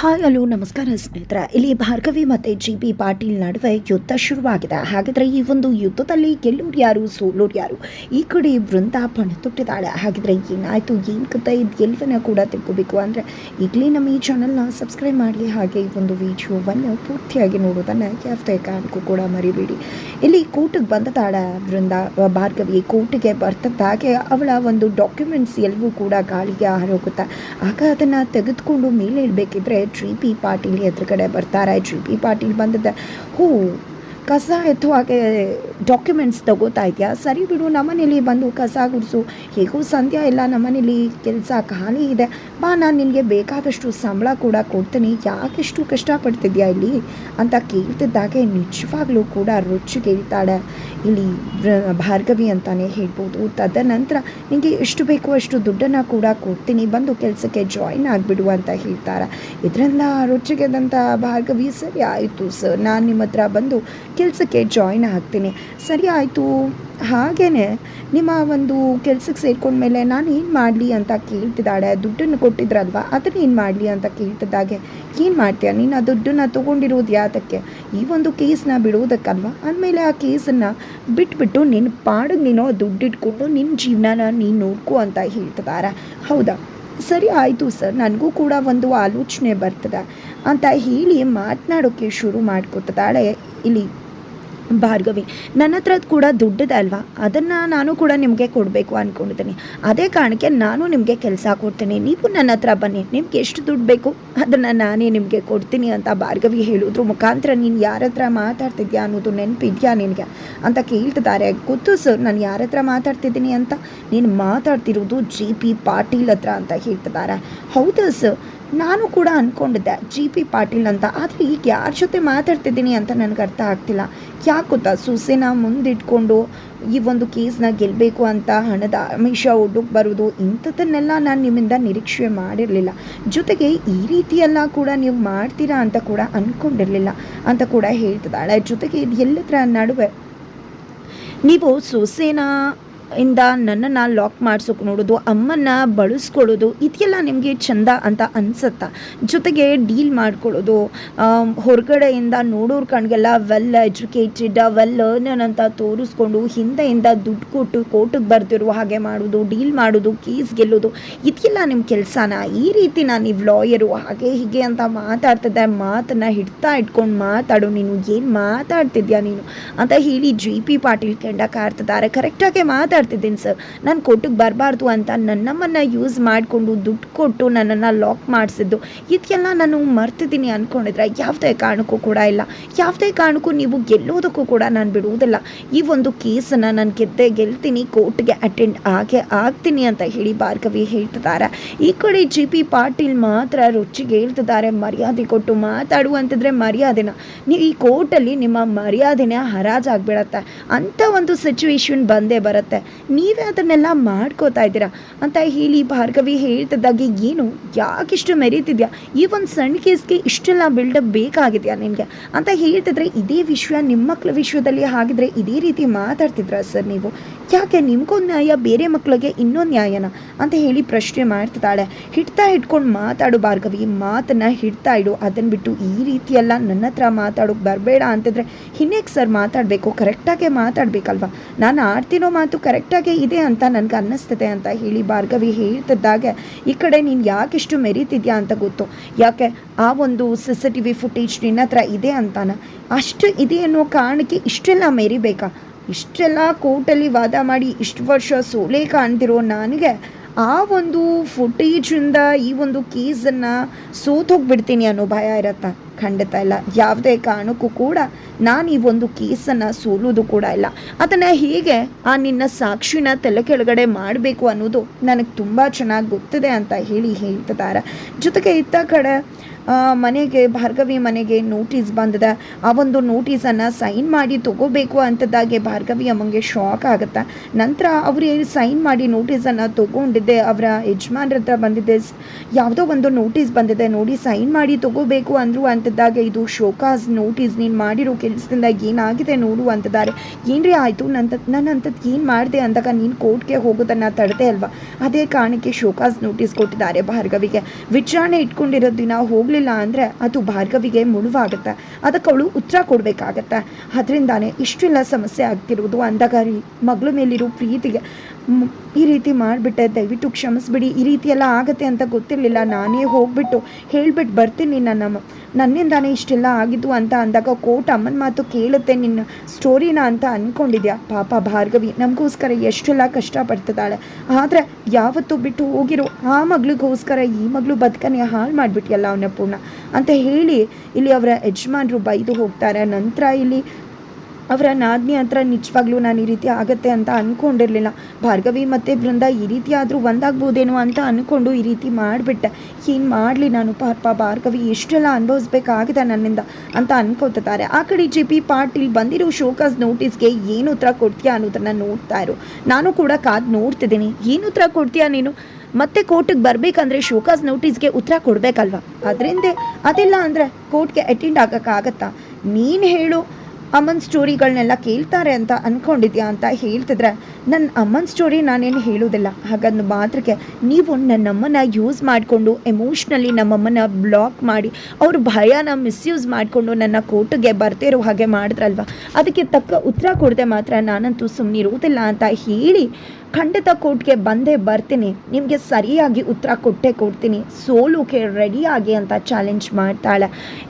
Hi, hello, ನಮಸ್ಕಾರ ಸ್ನೇಹಿತರೆ. ಇಲ್ಲಿ ಭಾರ್ಗವಿ ಮತ್ತು ಜಿ ಬಿ ಪಾಟೀಲ್ ನಡುವೆ ಯುದ್ಧ ಶುರುವಾಗಿದೆ. ಹಾಗಿದ್ರೆ ಈ ಒಂದು ಯುದ್ಧದಲ್ಲಿ ಗೆಲ್ಲೋರು ಯಾರು, ಸೋಲೋರು ಯಾರು? ಈ ಕಡೆ ವೃಂದ ಪಣ ತೊಟ್ಟಿದ್ದಾಳೆ. ಹಾಗಿದ್ರೆ ಏನಾಯಿತು? ಏನು ಕತೆ ಇದು ಎಲ್ಲವನ್ನ ಕೂಡ ತಿಳ್ಕೋಬೇಕು. ಅಂದರೆ ಈಗಲೇ ನಮ್ಮ ಈ ಚಾನಲ್ನ ಸಬ್ಸ್ಕ್ರೈಬ್ ಮಾಡಿ. ಹಾಗೆ ಈ ಒಂದು ವಿಡಿಯೋವನ್ನು ಪೂರ್ತಿಯಾಗಿ ನೋಡೋದನ್ನು ಯಾವುದೇ ಕಾರಣಕ್ಕೂ ಕೂಡ ಮರಿಬೇಡಿ. ಇಲ್ಲಿ ಕೋರ್ಟಿಗೆ ಬಂದದಾಳೆ ವೃಂದ, ಭಾರ್ಗವಿ. ಕೋರ್ಟಿಗೆ ಬರ್ತದಾಗೆ ಅವಳ ಒಂದು ಡಾಕ್ಯುಮೆಂಟ್ಸ್ ಎಲ್ಲವೂ ಕೂಡ ಗಾಳಿಗೆ ಹಾರೋಗುತ್ತೆ. ಆಗ ಅದನ್ನು ತೆಗೆದುಕೊಂಡು ಮೇಲೆ ಇಡಬೇಕಿದ್ರೆ ಜಿ ಪಿ ಪಾಟೀಲ್ ಎದುರುಗಡೆ ಬರ್ತಾರೆ ಜಿ ಪಿ ಪಾಟೀಲ್ ಬಂದದ್ದೆ ಹೋ ಕಸ ಎತ್ತುವಾಗೆ ಡಾಕ್ಯುಮೆಂಟ್ಸ್ ತಗೋತಾ ಇದೆಯಾ? ಸರಿ ಬಿಡು, ನಮ್ಮನೇಲಿ ಬಂದು ಕಸ ಗುಡಿಸು. ಹೇಗೂ ಸಂಧ್ಯಾ ಇಲ್ಲ, ನಮ್ಮನೇಲಿ ಕೆಲಸ ಖಾಲಿ ಇದೆ. ಬಾ, ನಾನು ನಿನಗೆ ಬೇಕಾದಷ್ಟು ಸಂಬಳ ಕೂಡ ಕೊಡ್ತೀನಿ. ಯಾಕೆಷ್ಟು ಕಷ್ಟಪಡ್ತಿದ್ಯಾ ಇಲ್ಲಿ? ಅಂತ ಕೇಳ್ತಿದ್ದಾಗೆ ನಿಜವಾಗ್ಲೂ ಕೂಡ ರುಚಿ ಕೇಳ್ತಾಳೆ ಇಲ್ಲಿ ಭಾರ್ಗವಿ ಅಂತಾನೆ ಹೇಳ್ಬೋದು. ತದನಂತರ ನಿಮಗೆ ಎಷ್ಟು ಬೇಕೋ ಅಷ್ಟು ದುಡ್ಡನ್ನು ಕೂಡ ಕೊಡ್ತೀನಿ. ಬಂದು ಕೆಲಸಕ್ಕೆ ಜಾಯಿನ್ ಆಗಿಬಿಡು ಅಂತ ಹೇಳ್ತಾರೆ ಇದರಿಂದ ರುಚಿಗೆದಂಥ ಭಾರ್ಗವಿ ಸರಿ ಆಯಿತು ಸರ್ ನಾನು ನಿಮ್ಮ ಹತ್ರ ಬಂದು ಕೆಲಸಕ್ಕೆ ಜಾಯಿನ್ ಆಗ್ತೀನಿ. ಸರಿ ಆಯಿತು. ಹಾಗೇ ನಿಮ್ಮ ಒಂದು ಕೆಲಸಕ್ಕೆ ಸೇರ್ಕೊಂಡ್ಮೇಲೆ ನಾನು ಏನು ಮಾಡಲಿ ಅಂತ ಕೇಳ್ತಿದ್ದಾಳೆ? ದುಡ್ಡನ್ನು ಕೊಟ್ಟಿದ್ರಲ್ವ? ಅದನ್ನ ಏನು ಮಾಡಲಿ ಅಂತ ಕೇಳ್ತಿದ್ದಾಗೆ. ಏನು ಮಾಡ್ತೀಯ? ನೀನು ಆ ದುಡ್ಡನ್ನು ತೊಗೊಂಡಿರೋದು ಯಾತಕ್ಕೆ ಈ ಒಂದು ಕೇಸನ್ನ ಬಿಡುವುದಕ್ಕಲ್ವ ಅಂದಮೇಲೆ ಆ ಕೇಸನ್ನು ಬಿಟ್ಬಿಟ್ಟು ನಿನ್ನ ಪಾಡಿಗೆ ನೀನು ದುಡ್ಡಿಟ್ಕೊಂಡು ನಿನ್ನ ಜೀವನನ ನೀನು ನೋಡ್ಕೊ ಅಂತ ಹೇಳ್ತಿದ್ದಾರೆ ಹೌದಾ? ಸರಿ ಆಯಿತು ಸರ್. ನನಗೂ ಕೂಡ ಒಂದು ಆಲೋಚನೆ ಬರ್ತದೆ. ಅಂತ ಹೇಳಿ ಮಾತನಾಡೋಕ್ಕೆ ಶುರು ಮಾಡ್ಕೊತಿದ್ದಾಳೆ ಇಲ್ಲಿ. ಭಾರ್ಗವಿ, ನನ್ನ ಹತ್ರ ಕೂಡ ದುಡ್ಡಿದೆ ಅಲ್ವಾ? ಅದನ್ನು ನಾನು ಕೂಡ ನಿಮಗೆ ಕೊಡಬೇಕು ಅಂದ್ಕೊಂಡಿದ್ದೀನಿ ಅದೇ ಕಾರಣಕ್ಕೆ ನಾನು ನಿಮಗೆ ಕೆಲಸ ಕೊಡ್ತೀನಿ. ನೀವು ನನ್ನ ಹತ್ರ ಬನ್ನಿ. ನಿಮ್ಗೆ ಎಷ್ಟು ದುಡ್ಡು ಬೇಕು, ಅದನ್ನು ನಾನೇ ನಿಮಗೆ ಕೊಡ್ತೀನಿ ಅಂತ ಭಾರ್ಗವಿ ಹೇಳಿದ್ರು. ಮುಖಾಂತರ ನೀನು ಯಾರ ಹತ್ರ ಮಾತಾಡ್ತಿದ್ಯಾ ಅನ್ನೋದು ನೆನಪಿದ್ಯಾ ನಿನಗೆ? ಅಂತ ಕೇಳ್ತಿದ್ದಾರೆ. ಗೊತ್ತು ಸರ್, ನಾನು ಯಾರ ಹತ್ರ ಮಾತಾಡ್ತಿದ್ದೀನಿ ಅಂತ? ನೀನು ಮಾತಾಡ್ತಿರೋದು ಜಿ ಪಿ ಪಾಟೀಲ್ ಹತ್ರ, ಅಂತ ಹೇಳ್ತಿದ್ದಾರೆ. ಹೌದಾ ಸರ್? ನಾನು ಕೂಡ ಅಂದ್ಕೊಂಡಿದ್ದೆ ಜಿ ಪಿ ಪಾಟೀಲ್ ಅಂತ. ಆದರೆ ಈಗ ಯಾರ ಜೊತೆ ಮಾತಾಡ್ತಿದ್ದೀನಿ ಅಂತ ನನಗೆ ಅರ್ಥ ಆಗ್ತಿಲ್ಲ. ಯಾಕೆ ಗೊತ್ತಾ? ಸೊಸೆನ ಮುಂದಿಟ್ಕೊಂಡು ಈ ಒಂದು ಕೇಸ್ನ ಗೆಲ್ಲಬೇಕು ಅಂತ ಹಣದ ಆಮಿಷ ಒಡ್ಡಕ್ಕೆ ಬರೋದು, ಇಂಥದ್ದನ್ನೆಲ್ಲ ನಾನು ನಿಮ್ಮಿಂದ ನಿರೀಕ್ಷೆ ಮಾಡಿರಲಿಲ್ಲ. ಜೊತೆಗೆ ಈ ರೀತಿಯೆಲ್ಲ ಕೂಡ ನೀವು ಮಾಡ್ತೀರಾ ಅಂತ ಕೂಡ ಅಂದ್ಕೊಂಡಿರಲಿಲ್ಲ ಅಂತ ಕೂಡ ಹೇಳ್ತಿದ್ದಾಳೆ. ಜೊತೆಗೆ ಇದು ಎಲ್ಲದರ ನಡುವೆ, ನೀವು ಸೊಸೆನ ಇಂದ ನನ್ನನ್ನು ಲಾಕ್ ಮಾಡ್ಸೋಕೆ ನೋಡೋದು, ಅಮ್ಮನ್ನ ಬಳಸ್ಕೊಳ್ಳೋದು ಇದೆಲ್ಲ ನಿಮಗೆ ಚಂದ ಅಂತ ಅನ್ಸುತ್ತಾ. ಜೊತೆಗೆ ಡೀಲ್ ಮಾಡ್ಕೊಳ್ಳೋದು ಹೊರಗಡೆಯಿಂದ ನೋಡೋರು ಕಣ್ಗೆಲ್ಲ ವೆಲ್ ಎಜುಕೇಟೆಡ್ ವೆಲ್ ಲರ್ನರ್ ಅಂತ ತೋರಿಸ್ಕೊಂಡು ಹಿಂದೆಯಿಂದ ದುಡ್ಡು ಕೊಟ್ಟು ಕೋರ್ಟಿಗೆ ಬರ್ತಿರೋ ಹಾಗೆ ಮಾಡೋದು ಡೀಲ್ ಮಾಡೋದು ಕೇಸ್ ಗೆಲ್ಲೋದು ಇದೆಲ್ಲ ನಿಮ್ಮ ಕೆಲಸನ? ಈ ರೀತಿ ನಾನು ನೀವು ಲಾಯರು ಹಾಗೆ ಹೀಗೆ ಅಂತ ಮಾತಾಡ್ತಿದ್ದೆ, ಮಾತನ್ನು ಹಿಡ್ತಾ ಇಟ್ಕೊಂಡು ಮಾತಾಡು ನೀನು, ಏನು ಮಾತಾಡ್ತಿದ್ಯಾ ನೀನು? ಅಂತ ಹೇಳಿ ಜಿ ಪಿ ಪಾಟೀಲ್ ಕೆಂಡ ಕಾರ್ತಿದ್ದಾರೆ ಕರೆಕ್ಟಾಗಿ ಮಾತಾಡ್ತಿದ್ದೀನಿ ಸರ್. ನಾನು ಕೋರ್ಟಿಗೆ ಬರಬಾರ್ದು ಅಂತ ನನ್ನಮ್ಮನ್ನು ಯೂಸ್ ಮಾಡಿಕೊಂಡು ದುಡ್ಡು ಕೊಟ್ಟು ನನ್ನನ್ನು ಲಾಕ್ ಮಾಡಿಸಿದ್ದು. ಇದೆಲ್ಲ ನಾನು ಮರ್ತಿದ್ದೀನಿ ಅಂದ್ಕೊಂಡಿದ್ರೆ ಯಾವುದೇ ಕಾರಣಕ್ಕೂ ಕೂಡ ಇಲ್ಲ. ಯಾವುದೇ ಕಾರಣಕ್ಕೂ ನೀವು ಗೆಲ್ಲೋದಕ್ಕೂ ಕೂಡ ನಾನು ಬಿಡುವುದಿಲ್ಲ. ಈ ಒಂದು ಕೇಸನ್ನು ನಾನು ಗೆದ್ದೆ ಗೆಲ್ತೀನಿ, ಕೋರ್ಟ್ಗೆ ಅಟೆಂಡ್ ಆಗೇ ಆಗ್ತೀನಿ ಅಂತ ಹೇಳಿ ಭಾರ್ಗವಿ ಹೇಳ್ತಿದ್ದಾರೆ. ಈ ಕಡೆ ಜಿ ಪಿ ಪಾಟೀಲ್ ಮಾತ್ರ ರುಚಿಗೆ ಹೇಳ್ತಿದ್ದಾರೆ, ಮರ್ಯಾದೆ ಕೊಟ್ಟು ಮಾತಾಡುವಂತಿದ್ರೆ ಮರ್ಯಾದೆನ? ನೀವು ಈ ಕೋರ್ಟಲ್ಲಿ ನಿಮ್ಮ ಮರ್ಯಾದೆನೇ ಹರಾಜಾಗ್ಬಿಡತ್ತೆ ಅಂಥ ಒಂದು ಸಿಚುವೇಶನ್ ಬಂದೇ ಬರುತ್ತೆ. ನೀವೇ ಅದನ್ನೆಲ್ಲ ಮಾಡ್ಕೋತಾ ಇದ್ದೀರಾ? ಅಂತ ಹೇಳಿ ಭಾರ್ಗವಿ ಹೇಳ್ತಿದ್ದಾಗೆ, ಏನು? ಯಾಕಿಷ್ಟು ಮೆರೀತಿದ್ಯಾ? ಈ ಒಂದು ಸಣ್ಣ ಕೇಸ್ಗೆ ಇಷ್ಟೆಲ್ಲ ಬಿಲ್ಡಪ್ ಬೇಕಾಗಿದೆಯಾ ನಿಮಗೆ ಅಂತ ಹೇಳ್ತಿದ್ರೆ, ಇದೇ ವಿಷಯ, ನಿಮ್ಮ ಮಕ್ಕಳ ವಿಷಯದಲ್ಲಿ ಹಾಗಿದ್ರೆ ಇದೇ ರೀತಿ ಮಾತಾಡ್ತಿದ್ರ ಸರ್ ನೀವು? ಯಾಕೆ ನಿಮ್ಗೊಂದು ನ್ಯಾಯ, ಬೇರೆ ಮಕ್ಕಳಿಗೆ ಇನ್ನೊಂದು ನ್ಯಾಯನ? ಅಂತ ಹೇಳಿ ಪ್ರಶ್ನೆ ಮಾಡ್ತಿದ್ದಾಳೆ. ಹಿಡ್ತಾ ಹಿಡ್ಕೊಂಡು ಮಾತಾಡು ಭಾರ್ಗವಿ, ಮಾತನ್ನ ಹಿಡ್ತಾ ಇಡು. ಅದನ್ನ ಬಿಟ್ಟು ಈ ರೀತಿಯೆಲ್ಲ ನನ್ನ ಹತ್ರ ಮಾತಾಡೋಕೆ ಬರಬೇಡ ಅಂತಿದ್ರೆ ಹಿನ್ನೆಗೆ ಸರ್ ಮಾತಾಡಬೇಕು? ಕರೆಕ್ಟಾಗೆ ಮಾತಾಡಬೇಕಲ್ವಾ? ನಾನು ಆಡ್ತಿರೋ ಮಾತು ಕರೆಕ್ಟಾಗೆ ಇದೆ ಅಂತ ನನಗೆ ಅನ್ನಿಸ್ತದೆ ಅಂತ ಹೇಳಿ ಭಾರ್ಗವಿ ಹೇಳ್ತಿದ್ದಾಗ, ಈ ಕಡೆ ನೀನು ಯಾಕೆಷ್ಟು ಮೆರೀತಿದ್ಯಾ ಅಂತ ಗೊತ್ತು. ಯಾಕೆ, ಆ ಒಂದು C C T V footage ನಿನ್ನ ಹತ್ರ ಇದೆ ಅಂತಾನ. ಅಷ್ಟು ಇದೆ ಅನ್ನೋ ಕಾರಣಕ್ಕೆ ಇಷ್ಟೆಲ್ಲ ಮೆರಿಬೇಕಾ? ಇಷ್ಟೆಲ್ಲ ಕೋರ್ಟಲ್ಲಿ ವಾದ ಮಾಡಿ ಇಷ್ಟು ವರ್ಷ ಸೋಲೆ ಕಾಣ್ತಿರೋ ನನಗೆ ಆ ಒಂದು ಫುಟೇಜಿಂದ ಈ ಒಂದು ಕೇಸನ್ನು ಸೋತೋಗ್ಬಿಡ್ತೀನಿ ಅನ್ನೋ ಭಯ ಇರತ್ತಾ, ಖಂಡಿತ ಇಲ್ಲ. ಯಾವುದೇ ಕಾರಣಕ್ಕೂ ಕೂಡ ನಾನು ಈ ಒಂದು ಕೇಸನ್ನು ಸೋಲೋದು ಕೂಡ ಇಲ್ಲ. ಅದನ್ನು ಹೇಗೆ ಆ ನಿನ್ನ ಸಾಕ್ಷಿನ ತಲೆ ಕೆಳಗಡೆ ಮಾಡಬೇಕು ಅನ್ನೋದು ನನಗೆ ತುಂಬ ಚೆನ್ನಾಗಿ ಗೊತ್ತಿದೆ ಅಂತ ಹೇಳಿ ಹೇಳ್ತಿದ್ದಾರೆ. ಜೊತೆಗೆ ಇತ್ತ ಕಡೆ ಮನೆಗೆ, ಭಾರ್ಗವಿ ಮನೆಗೆ ನೋಟಿಸ್ ಬಂದಿದೆ. ಆ ಒಂದು ನೋಟಿಸನ್ನು ಸೈನ್ ಮಾಡಿ ತಗೋಬೇಕು ಅಂತದಾಗೆ ಭಾರ್ಗವಿ ಅಮ್ಮಂಗೆ ಶಾಕ್ ಆಗುತ್ತೆ. ನಂತರ ಅವರು ಸೈನ್ ಮಾಡಿ ನೋಟಿಸನ್ನು ತಗೊಂಡಿದ್ದೆ, ಅವರ ಯಜಮಾನ್ರ ಹತ್ರ ಬಂದಿದ್ದೆ. ಯಾವುದೋ ಒಂದು ನೋಟಿಸ್ ಬಂದಿದೆ, ನೋಡಿ ಸೈನ್ ಮಾಡಿ ತಗೋಬೇಕು ಅಂದರು ಅಂತ ಅಂತಿದ್ದಾಗ ಇದು ಶೋಕಾಸ್ ನೋಟಿಸ್ ನೀನು ಮಾಡಿರೋ ಕೆಲಸದಿಂದ ಏನಾಗಿದೆ ನೋಡು ಅಂತಿದ್ದಾರೆ. ಏನ್ರಿ ಆಯಿತು? ನನ್ನ ನನ್ನ ಅಂಥದ್ದು ಏನು ಮಾಡಿದೆ ಅಂದಾಗ ನೀನು ಕೋರ್ಟ್ಗೆ ಹೋಗೋದನ್ನು ತಡೆದೆ ಅಲ್ವಾ? ಅದೇ ಕಾರಣಕ್ಕೆ ಶೋಕಾಸ್ ನೋಟಿಸ್ ಕೊಟ್ಟಿದ್ದಾರೆ ಭಾರ್ಗವಿಗೆ. ವಿಚಾರಣೆ ಇಟ್ಕೊಂಡಿರೋ ದಿನ ಹೋಗಲಿಲ್ಲ ಅಂದರೆ ಅದು ಭಾರ್ಗವಿಗೆ ಮುಳುವಾಗುತ್ತೆ. ಅದಕ್ಕೆ ಅವಳು ಉತ್ತರ ಕೊಡಬೇಕಾಗತ್ತೆ. ಅದರಿಂದಾನೇ ಇಷ್ಟೆಲ್ಲ ಸಮಸ್ಯೆ ಆಗ್ತಿರುವುದು ಅಂದಾಗ ರೀ ಮಗಳ ಮೇಲಿರೋ ಪ್ರೀತಿಗೆ ಈ ರೀತಿ ಮಾಡಿಬಿಟ್ಟೆ. ದಯವಿಟ್ಟು ಕ್ಷಮಿಸ್ಬಿಡಿ. ಈ ರೀತಿ ಎಲ್ಲ ಆಗುತ್ತೆ ಅಂತ ಗೊತ್ತಿರಲಿಲ್ಲ. ನಾನೇ ಹೋಗ್ಬಿಟ್ಟು ಹೇಳ್ಬಿಟ್ಟು ಬರ್ತೀನಿ ನನ್ನ ನನ್ನಿಂದಾನೇ ಇಷ್ಟೆಲ್ಲ ಆಗಿದ್ದು ಅಂತ ಅಂದಾಗ ಕೋಟ್ ಅಮ್ಮನ ಮಾತು ಕೇಳುತ್ತೆ. ನಿನ್ನ ಸ್ಟೋರಿನ ಅಂತ ಅಂದ್ಕೊಂಡಿದ್ಯಾ ಪಾಪ ಭಾರ್ಗವಿ, ನಮಗೋಸ್ಕರ ಎಷ್ಟೆಲ್ಲ ಕಷ್ಟಪಡ್ತಿದ್ದಾಳೆ. ಆದರೆ ಯಾವತ್ತೂ ಬಿಟ್ಟು ಹೋಗಿರೋ ಆ ಮಗಳಿಗೋಸ್ಕರ ಈ ಮಗಳು ಬದುಕನ್ನೇ ಹಾಳು ಮಾಡಿಬಿಟ್ಟಿಯಲ್ಲ ಅವನ ಅಂತ ಹೇಳಿ ಇಲ್ಲಿ ಅವರ ಯಜಮಾನರು ಬೈದು ಹೋಗ್ತಾರೆ. ನಂತರ ಇಲ್ಲಿ ಅವರ ನಾದ್ನಿ ಹತ್ರ ನಿಜವಾಗ್ಲೂ ನಾನು ಈ ರೀತಿ ಆಗತ್ತೆ ಅಂತ ಅಂದ್ಕೊಂಡಿರಲಿಲ್ಲ ಭಾರ್ಗವಿ ಮತ್ತು ಬೃಂದ ಈ ರೀತಿ ಆದರೂ ಒಂದಾಗ್ಬೋದೇನೋ ಅಂತ ಅಂದ್ಕೊಂಡು ಈ ರೀತಿ ಮಾಡಿಬಿಟ್ಟೆ. ಏನು ಮಾಡಲಿ ನಾನು ಪಾಪ, ಭಾರ್ಗವಿ ಎಷ್ಟೆಲ್ಲ ಅನುಭವಿಸ್ಬೇಕಾಗಿದೆ ನನ್ನಿಂದ ಅಂತ ಅನ್ಕೋತಿದ್ದಾರೆ ಆ ಕಡೆ ಜೆ ಪಿ ಪಾಟೀಲ್ ಬಂದಿರೋ ಶೋಕಾಸ್ ನೋಟಿಸ್ಗೆ ಏನು ಉತ್ತರ ಕೊಡ್ತೀಯಾ ಅನ್ನೋದನ್ನು ನೋಡ್ತಾ ಇರು. ನಾನು ಕೂಡ ಕಾದು ನೋಡ್ತಿದ್ದೀನಿ. ಏನು ಉತ್ತರ ಕೊಡ್ತೀಯಾ ನೀನು? ಮತ್ತೆ ಕೋರ್ಟಿಗೆ ಬರಬೇಕಂದ್ರೆ ಶೋಕಾಸ್ ನೋಟಿಸ್ಗೆ ಉತ್ತರ ಕೊಡಬೇಕಲ್ವಾ? ಅದರಿಂದ ಅದೆಲ್ಲ ಅಂದರೆ ಕೋರ್ಟ್ಗೆ ಅಟೆಂಡ್ ಆಗೋಕ್ಕಾಗತ್ತಾ? ನೀನು ಹೇಳು. ಅಮ್ಮನ ಸ್ಟೋರಿಗಳನ್ನೆಲ್ಲ ಕೇಳ್ತಾರೆ ಅಂತ ಅಂದ್ಕೊಂಡಿದ್ಯಾ ಅಂತ ಹೇಳ್ತಿದ್ರೆ ನನ್ನ ಅಮ್ಮನ ಸ್ಟೋರಿ ನಾನೇನು ಹೇಳೋದಿಲ್ಲ. ಹಾಗಂದು ಮಾತ್ರಕ್ಕೆ ನೀವು ನನ್ನಮ್ಮನ ಯೂಸ್ ಮಾಡಿಕೊಂಡು ಎಮೋಷ್ನಲಿ ನಮ್ಮಮ್ಮನ ಬ್ಲಾಕ್ ಮಾಡಿ, ಅವ್ರ ಭಯನ ಮಿಸ್ಯೂಸ್ ಮಾಡಿಕೊಂಡು ನನ್ನ ಕೋರ್ಟಿಗೆ ಬರ್ತಿರೋ ಹಾಗೆ ಮಾಡಿದ್ರಲ್ವ? ಅದಕ್ಕೆ ತಕ್ಕ ಉತ್ತರ ಕೊಡದೆ ಮಾತ್ರ ನಾನಂತೂ ಸುಮ್ಮನಿರೋದಿಲ್ಲ ಅಂತ ಹೇಳಿ ಖಂಡಿತ ಕೋರ್ಟ್ಗೆ ಬಂದೇ ಬರ್ತೀನಿ. ನಿಮಗೆ ಸರಿಯಾಗಿ ಉತ್ತರ ಕೊಟ್ಟೇ ಕೊಡ್ತೀನಿ. ಸೋಲೋಕೆ ರೆಡಿಯಾಗಿ ಅಂತ ಚಾಲೆಂಜ್ ಮಾಡ್ತಾಳೆ.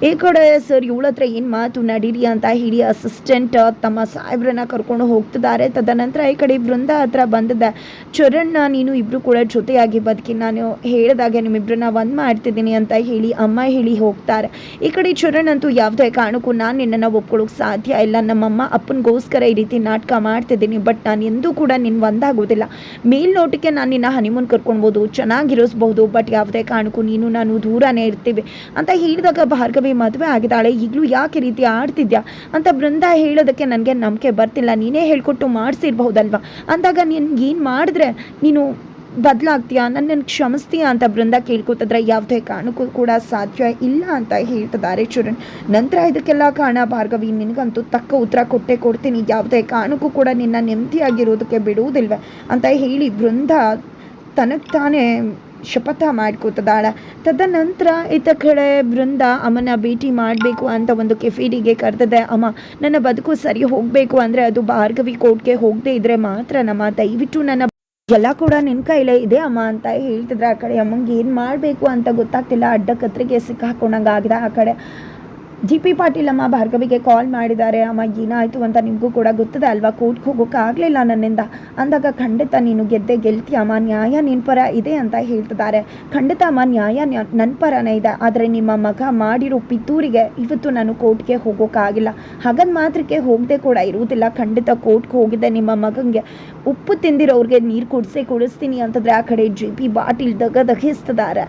ಈ ಕಡೆ ಸರ್ ಇವಳ ಹತ್ರ ಏನು ಮಾತು ನಡೀರಿ ಅಂತ ಹೇಳಿ ಅಸಿಸ್ಟೆಂಟ್ ತಮ್ಮ ಸಾಹೇಬ್ರನ್ನ ಕರ್ಕೊಂಡು ಹೋಗ್ತಿದ್ದಾರೆ. ತದನಂತರ ಈ ಕಡೆ ವೃಂದ ಹತ್ರ ಬಂದಿದೆ. ಚರಣ್, ನೀನು ಇಬ್ಬರು ಕೂಡ ಜೊತೆಯಾಗಿ ಬದುಕಿ. ನಾನು ಹೇಳಿದಾಗೆ ನಿಮ್ಮಿಬ್ಬರನ್ನ ಒಂದು ಮಾಡ್ತಿದ್ದೀನಿ ಅಂತ ಹೇಳಿ ಅಮ್ಮ ಹೇಳಿ ಹೋಗ್ತಾರೆ. ಈ ಕಡೆ ಚರಣ್ ಅಂತೂ ಯಾವುದೇ ಕಾರಣಕ್ಕೂ ನಾನು ನಿನ್ನನ್ನು ಒಪ್ಕೊಳ್ಳೋಕೆ ಸಾಧ್ಯ ಇಲ್ಲ. ನಮ್ಮಮ್ಮ ಅಪ್ಪನಿಗೋಸ್ಕರ ಈ ರೀತಿ ನಾಟಕ ಮಾಡ್ತಿದ್ದೀನಿ. ಬಟ್ ನಾನು ಎಂದೂ ಕೂಡ ನಿನ್ನ ಒಂದಾಗೋದಿಲ್ಲ ಮೇಲ್ನೋಟಕ್ಕೆ ನಾನು ನಿನ್ನ ಹನಿಮೂನ್ ಕರ್ಕೊಳ್ಬೋದು ಚೆನ್ನಾಗಿರಿಸ್ಬೋದು ಬಟ್ ಯಾವುದೇ ಕಾರಣಕ್ಕೂ ನೀನು ನಾನು ದೂರನೇ ಇರ್ತೀವಿ ಅಂತ ಹೇಳಿದಾಗ ಭಾರ್ಗವಿ ಮದುವೆ ಆಗಿದ್ದಾಳೆ. ಈಗಲೂ ಯಾಕೆ ರೀತಿ ಆಡ್ತಿದ್ಯಾ ಅಂತ ಬೃಂದ ಹೇಳೋದಕ್ಕೆ ನನಗೆ ನಂಬಿಕೆ ಬರ್ತಿಲ್ಲ. ನೀನೇ ಹೇಳ್ಕೊಟ್ಟು ಮಾಡಿಸಿರ್ಬಹುದಲ್ವಾ? ಅಂದಾಗ ನೀನು ಏನು ಮಾಡಿದ್ರೆ ನೀನು ಬದಲಾಗ್ತೀಯಾ? ನನ್ನನ್ನು ಕ್ಷಮಿಸ್ತೀಯಾ ಅಂತ ಬೃಂದ ಕೇಳ್ಕೊತಿದ್ರೆ ಯಾವುದೇ ಕಾರಣಕ್ಕೂ ಕೂಡ ಸಾಧ್ಯ ಇಲ್ಲ ಅಂತ ಹೇಳ್ತಿದ್ದಾರೆ ಚೂರನ್. ನಂತರ ಇದಕ್ಕೆಲ್ಲ ಕಾರಣ ಭಾರ್ಗವಿ, ನಿನಗಂತೂ ತಕ್ಕ ಉತ್ತರ ಕೊಟ್ಟೆ ಕೊಡ್ತೀನಿ. ಯಾವುದೇ ಕಾರಣಕ್ಕೂ ಕೂಡ ನಿನ್ನ ನೆಮ್ಮದಿಯಾಗಿರೋದಕ್ಕೆ ಬಿಡುವುದಿಲ್ವ ಅಂತ ಹೇಳಿ ಬೃಂದ ತನಗೆ ತಾನೇ ಶಪಥ ಮಾಡ್ಕೋತದಾಳೆ ತದನಂತರ ಈತ ಕಡೆ ಬೃಂದ, ಅಮ್ಮನ ಭೇಟಿ ಮಾಡಬೇಕು ಅಂತ ಒಂದು ಕೆಫಿಡಿಗೆ ಕರೆದಿದೆ. ಅಮ್ಮ, ನನ್ನ ಬದುಕು ಸರಿ ಹೋಗಬೇಕು ಅಂದರೆ ಅದು ಭಾರ್ಗವಿ ಕೋರ್ಟ್ಗೆ ಹೋಗದೆ ಇದ್ರೆ ಮಾತ್ರ ನಮ್ಮ ದಯವಿಟ್ಟು ನನ್ನ ಎಲ್ಲ ಕೂಡ ನಿನ್ನ ಕೈಲೇ ಇದೆ ಅಮ್ಮ ಅಂತ ಹೇಳ್ತಿದ್ರೆ ಆ ಕಡೆ. ಅಮ್ಮಂಗೆ ಏನು ಮಾಡಬೇಕು ಅಂತ ಗೊತ್ತಾಗ್ತಿಲ್ಲ. ಅಡ್ಡ ಕತ್ರಿಗೆ ಸಿಕ್ಕಾಕೊಂಡಂಗೆ ಆಗಿದೆ ಆ ಕಡೆ. ಜಿ ಪಿ ಪಾಟೀಲ್ ಅಮ್ಮ ಭಾರ್ಗವಿಗೆ ಕಾಲ್ ಮಾಡಿದ್ದಾರೆ. ಅಮ್ಮ, ಏನಾಯಿತು ಅಂತ ನಿಮಗೂ ಕೂಡ ಗೊತ್ತದೆ ಅಲ್ವಾ? ಕೋರ್ಟ್ಗೆ ಹೋಗೋಕ್ಕಾಗಲಿಲ್ಲ ನನ್ನಿಂದ. ಅಂದಾಗ ಖಂಡಿತ ನೀನು ಗೆದ್ದೆ, ಗೆಲ್ತಿ ಅಮ್ಮ, ನ್ಯಾಯ ನಿನ್ನ ಪರ ಇದೆ ಅಂತ ಹೇಳ್ತಿದ್ದಾರೆ. ಖಂಡಿತ ಅಮ್ಮ, ನ್ಯಾಯ ನನ್ನ ಪರನೇ ಇದೆ. ಆದರೆ ನಿಮ್ಮ ಮಗ ಮಾಡಿರೋ ಪಿತೂರಿಗೆ ಇವತ್ತು ನಾನು ಕೋರ್ಟ್ಗೆ ಹೋಗೋಕ್ಕಾಗಿಲ್ಲ ಹಾಗಂದ್ ಮಾತ್ರಕ್ಕೆ ಹೋಗದೆ ಕೂಡ ಇರುವುದಿಲ್ಲ. ಖಂಡಿತ ಕೋರ್ಟ್ಗೆ ಹೋಗಿದ್ದೆ. ನಿಮ್ಮ ಮಗನಿಗೆ ಉಪ್ಪು ತಿಂದಿರೋರಿಗೆ ನೀರು ಕುಡಿಸೇ ಕುಡಿಸ್ತೀನಿ ಅಂತಂದರೆ ಆ ಕಡೆ ಜಿ ಪಿ ಪಾಟೀಲ್ ದಗ ದಗಿಸ್ತಿದ್ದಾರೆ